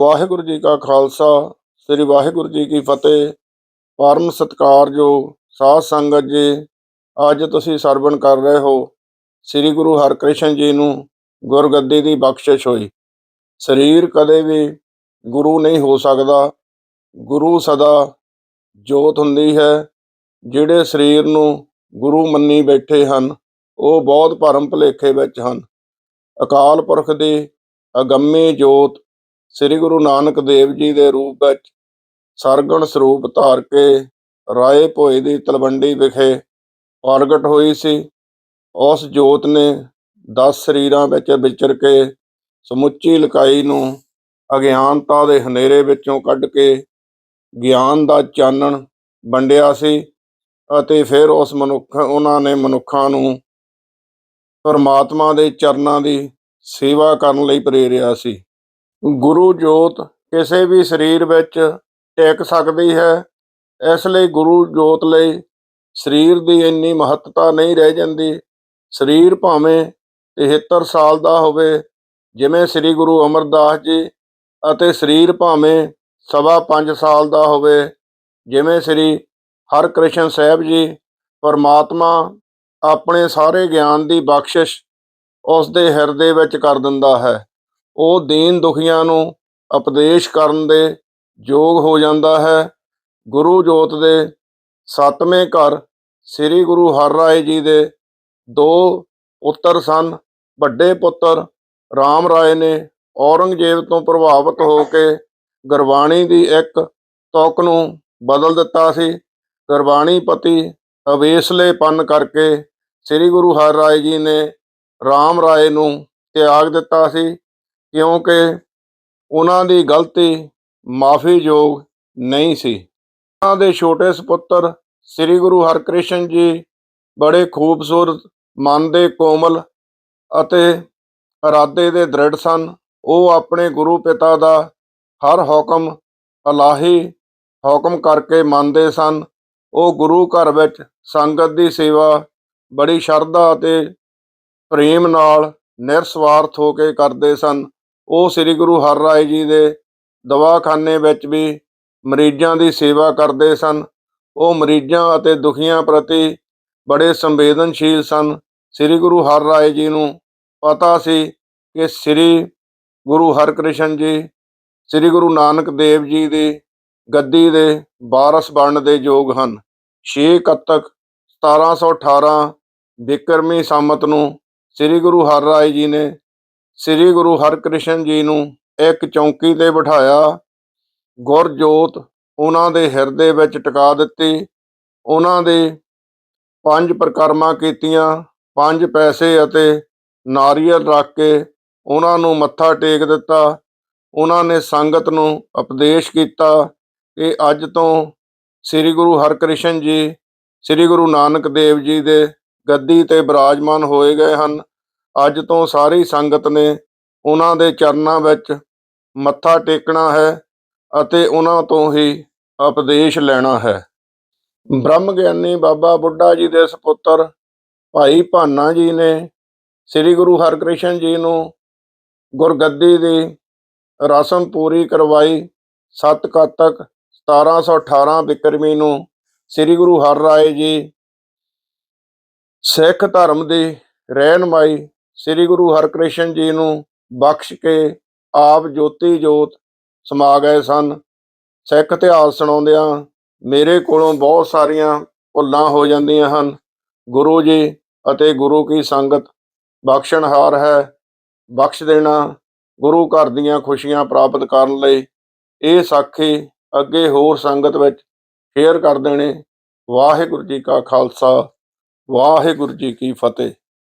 ਵਾਹਿਗੁਰੂ ਜੀ ਕਾ ਖਾਲਸਾ, ਸ੍ਰੀ ਵਾਹਿਗੁਰੂ ਜੀ ਕੀ ਫਤਿਹ। ਪਰਮ ਸਤਿਕਾਰਯੋਗ ਸਾਧ ਸੰਗਤ ਜੀ, ਅੱਜ ਤੁਸੀਂ ਸਰਵਣ ਕਰ ਰਹੇ ਹੋ ਸ੍ਰੀ ਗੁਰੂ ਹਰਕ੍ਰਿਸ਼ਨ ਜੀ ਨੂੰ ਗੁਰਗੱਦੀ ਦੀ ਬਖਸ਼ਿਸ਼ ਹੋਈ। ਸਰੀਰ ਕਦੇ ਵੀ ਗੁਰੂ ਨਹੀਂ ਹੋ ਸਕਦਾ। ਗੁਰੂ ਸਦਾ ਜੋਤ ਹੁੰਦੀ ਹੈ। ਜਿਹੜੇ ਸਰੀਰ ਨੂੰ ਗੁਰੂ ਮੰਨੀ ਬੈਠੇ ਹਨ, ਉਹ ਬਹੁਤ ਭਰਮ ਭੁਲੇਖੇ ਵਿੱਚ ਹਨ। ਅਕਾਲ ਪੁਰਖ ਦੀ ਅਗੰਮੀ ਜੋਤ ਸ੍ਰੀ ਗੁਰੂ ਨਾਨਕ ਦੇਵ ਜੀ ਦੇ ਰੂਪ ਵਿੱਚ ਸਰਗਣ ਸਰੂਪ ਧਾਰ ਕੇ ਰਾਏ ਭੋਏ ਦੀ ਤਲਵੰਡੀ ਵਿਖੇ ਪ੍ਰਗਟ ਹੋਈ ਸੀ। ਉਸ ਜੋਤ ਨੇ 10 ਸਰੀਰਾਂ ਵਿੱਚ ਵਿਚਰ ਕੇ ਸਮੁੱਚੀ ਲਕਾਈ ਨੂੰ ਅਗਿਆਨਤਾ ਦੇ ਹਨੇਰੇ ਵਿੱਚੋਂ ਕੱਢ ਕੇ ਗਿਆਨ ਦਾ ਚਾਨਣ ਵੰਡਿਆ ਸੀ ਅਤੇ ਫਿਰ ਉਸ ਮਨੁੱਖ, ਉਹਨਾਂ ਨੇ ਮਨੁੱਖਾਂ ਨੂੰ ਪਰਮਾਤਮਾ ਦੇ ਚਰਨਾਂ ਦੀ ਸੇਵਾ ਕਰਨ ਲਈ ਪ੍ਰੇਰਿਆ ਸੀ। ਗੁਰੂ ਜੋਤ ਕਿਸੇ ਵੀ ਸਰੀਰ ਵਿੱਚ ਟਿਕ ਸਕਦੀ ਹੈ, ਇਸ ਲਈ ਗੁਰੂ ਜੋਤ ਲਈ ਸਰੀਰ ਦੀ ਇੰਨੀ ਮਹੱਤਤਾ ਨਹੀਂ ਰਹਿ ਜਾਂਦੀ। ਸਰੀਰ ਭਾਵੇਂ 73 ਸਾਲ ਦਾ ਹੋਵੇ, ਜਿਵੇਂ ਸ੍ਰੀ ਗੁਰੂ ਅਮਰਦਾਸ ਜੀ ਅਤੇ ਸਰੀਰ ਭਾਵੇਂ ਸਵਾ 5 ਸਾਲ ਦਾ ਹੋਵੇ, ਜਿਵੇਂ ਸ੍ਰੀ ਹਰਕ੍ਰਿਸ਼ਨ ਸਾਹਿਬ ਜੀ, ਪਰਮਾਤਮਾ ਆਪਣੇ ਸਾਰੇ ਗਿਆਨ ਦੀ ਬਖਸ਼ਿਸ਼ ਉਸ ਦੇ ਹਿਰਦੇ ਵਿੱਚ ਕਰ ਦਿੰਦਾ ਹੈ। ਉਹ ਦੀਨ ਦੁਖੀਆਂ ਨੂੰ ਉਪਦੇਸ਼ ਕਰਨ ਦੇ ਯੋਗ ਹੋ ਜਾਂਦਾ ਹੈ। ਗੁਰੂ ਜੋਤ ਦੇ ਸੱਤਵੇਂ ਘਰ ਸ੍ਰੀ ਗੁਰੂ ਹਰਰਾਏ ਜੀ ਦੇ ਦੋ ਪੁੱਤਰ ਸਨ। ਵੱਡੇ ਪੁੱਤਰ ਰਾਮ ਰਾਏ ਨੇ ਔਰੰਗਜ਼ੇਬ ਤੋਂ ਪ੍ਰਭਾਵਿਤ ਹੋ ਕੇ ਗੁਰਬਾਣੀ ਦੀ ਇੱਕ ਤੁਕ ਨੂੰ ਬਦਲ ਦਿੱਤਾ ਸੀ। ਗੁਰਬਾਣੀ ਪਤੀ ਅਵੇਸਲੇਪਨ ਕਰਕੇ ਸ੍ਰੀ ਗੁਰੂ ਹਰਰਾਏ ਜੀ ਨੇ ਰਾਮ ਰਾਏ ਨੂੰ ਤਿਆਗ ਦਿੱਤਾ ਸੀ। ਕਿਉਂਕਿ ਉਹਨਾਂ ਦੀ ਗਲਤੀ ਮਾਫੀਯੋਗ ਨਹੀਂ ਸੀ। ਉਹਨਾਂ ਦੇ ਛੋਟੇ ਸੁਪੁੱਤਰ ਸ੍ਰੀ ਗੁਰੂ ਹਰਕ੍ਰਿਸ਼ਨ ਜੀ ਬੜੇ ਖੂਬਸੂਰਤ ਮਨ ਦੇ ਕੋਮਲ ਅਤੇ ਇਰਾਦੇ ਦੇ ਦ੍ਰਿੜ ਸਨ। ਉਹ ਆਪਣੇ ਗੁਰੂ ਪਿਤਾ ਦਾ ਹਰ ਹੁਕਮ, ਅਲਾਹੀ ਹੁਕਮ ਕਰਕੇ ਮੰਨਦੇ ਸਨ। ਉਹ ਗੁਰੂ ਘਰ ਵਿੱਚ ਸੰਗਤ ਦੀ ਸੇਵਾ ਬੜੀ ਸ਼ਰਧਾ ਅਤੇ ਪ੍ਰੇਮ ਨਾਲ ਨਿਰਸਵਾਰਥ ਹੋ ਕੇ ਕਰਦੇ ਸਨ। ਉਹ ਸ੍ਰੀ ਗੁਰੂ ਹਰ ਰਾਏ ਜੀ ਦੇ ਦਵਾਖਾਨੇ ਵਿੱਚ ਵੀ ਮਰੀਜ਼ਾਂ ਦੀ ਸੇਵਾ ਕਰਦੇ ਸਨ। ਉਹ ਮਰੀਜ਼ਾਂ ਅਤੇ ਦੁਖੀਆਂ ਪ੍ਰਤੀ ਬੜੇ ਸੰਵੇਦਨਸ਼ੀਲ ਸਨ। ਸ੍ਰੀ ਗੁਰੂ ਹਰ ਰਾਏ ਜੀ ਨੂੰ ਪਤਾ ਸੀ ਕਿ ਸ੍ਰੀ ਗੁਰੂ ਹਰਕ੍ਰਿਸ਼ਨ ਜੀ, ਸ੍ਰੀ ਗੁਰੂ ਨਾਨਕ ਦੇਵ ਜੀ ਦੀ ਗੱਦੀ ਦੇ ਵਾਰਸ ਬਣਨ ਦੇ ਯੋਗ ਹਨ। 6 ਕੱਤਕ 1718 ਬਿਕਰਮੀ ਸੰਮਤ ਨੂੰ ਸ੍ਰੀ ਗੁਰੂ ਹਰ ਰਾਏ ਜੀ ਨੇ ਸ੍ਰੀ ਗੁਰੂ ਹਰਕ੍ਰਿਸ਼ਨ ਜੀ ਨੂੰ ਇੱਕ ਚੌਂਕੀ ਤੇ ਬਿਠਾਇਆ। ਗੁਰਜੋਤ ਉਹਨਾਂ ਦੇ ਹਿਰਦੇ ਵਿੱਚ ਟਿਕਾ ਦਿੱਤੀ। ਉਹਨਾਂ ਦੇ ਪੰਜ ਪ੍ਰਕਰਮਾਂ ਕੀਤੀਆਂ, ਪੰਜ ਪੈਸੇ ਅਤੇ ਨਾਰੀਅਲ ਰੱਖ ਕੇ ਉਹਨਾਂ ਨੂੰ ਮੱਥਾ ਟੇਕ ਦਿੱਤਾ। ਉਹਨਾਂ ਨੇ ਸੰਗਤ ਨੂੰ ਉਪਦੇਸ਼ ਕੀਤਾ ਕਿ ਅੱਜ ਤੋਂ ਸ੍ਰੀ ਗੁਰੂ ਹਰਕ੍ਰਿਸ਼ਨ ਜੀ, ਸ੍ਰੀ ਗੁਰੂ ਨਾਨਕ ਦੇਵ ਜੀ ਦੇ ਗੱਦੀ ਤੇ ਬਿਰਾਜਮਾਨ ਹੋਏ ਗਏ ਹਨ। ਅੱਜ ਤੋਂ ਸਾਰੀ ਸੰਗਤ ਨੇ ਉਹਨਾਂ ਦੇ ਚਰਨਾਂ ਵਿੱਚ ਮੱਥਾ ਟੇਕਣਾ ਹੈ ਅਤੇ ਉਹਨਾਂ ਤੋਂ ਹੀ ਉਪਦੇਸ਼ ਲੈਣਾ ਹੈ। ਬ੍ਰਹਮ ਗਿਆਨੀ ਬਾਬਾ ਬੁੱਢਾ ਜੀ ਦੇ ਸੁਪੁੱਤਰ ਭਾਈ ਭਾਨਾ ਜੀ ਨੇ ਸ੍ਰੀ ਗੁਰੂ ਹਰਕ੍ਰਿਸ਼ਨ ਜੀ ਨੂੰ ਗੁਰਗੱਦੀ ਦੀ ਰਸਮ ਪੂਰੀ ਕਰਵਾਈ। ਸੱਤ ਕੱਤਕ 1718 ਬਿਕਰਮੀ ਨੂੰ ਸ੍ਰੀ ਗੁਰੂ ਹਰ ਰਾਏ ਜੀ ਸਿੱਖ ਧਰਮ ਦੀ ਰਹਿਨਮਾਈ ਸ੍ਰੀ ਗੁਰੂ ਹਰਕ੍ਰਿਸ਼ਨ ਜੀ ਨੂੰ ਬਖਸ਼ ਕੇ ਆਪ ਜੋਤੀ ਜੋਤ ਸਮਾ ਗਏ ਸਨ। ਸਿੱਖ ਇਤਿਹਾਸ ਸੁਣਾਉਂਦਿਆਂ ਮੇਰੇ ਕੋਲੋਂ ਬਹੁਤ ਸਾਰੀਆਂ ਭੁੱਲਾਂ ਹੋ ਜਾਂਦੀਆਂ ਹਨ। ਗੁਰੂ ਜੀ ਅਤੇ ਗੁਰੂ ਕੀ ਸੰਗਤ ਬਖਸ਼ਣਹਾਰ ਹੈ। ਬਖਸ਼ ਦੇਣਾ ਗੁਰੂ ਘਰ ਦੀਆਂ ਖੁਸ਼ੀਆਂ ਪ੍ਰਾਪਤ ਕਰਨ ਲਈ ਇਹ ਸਾਖੀ ਅੱਗੇ ਹੋਰ ਸੰਗਤ ਵਿੱਚ ਸ਼ੇਅਰ ਕਰ ਦੇਣੇ। ਵਾਹਿਗੁਰੂ ਜੀ ਕਾ ਖਾਲਸਾ, ਵਾਹਿਗੁਰੂ ਜੀ ਕੀ ਫਤਿਹ।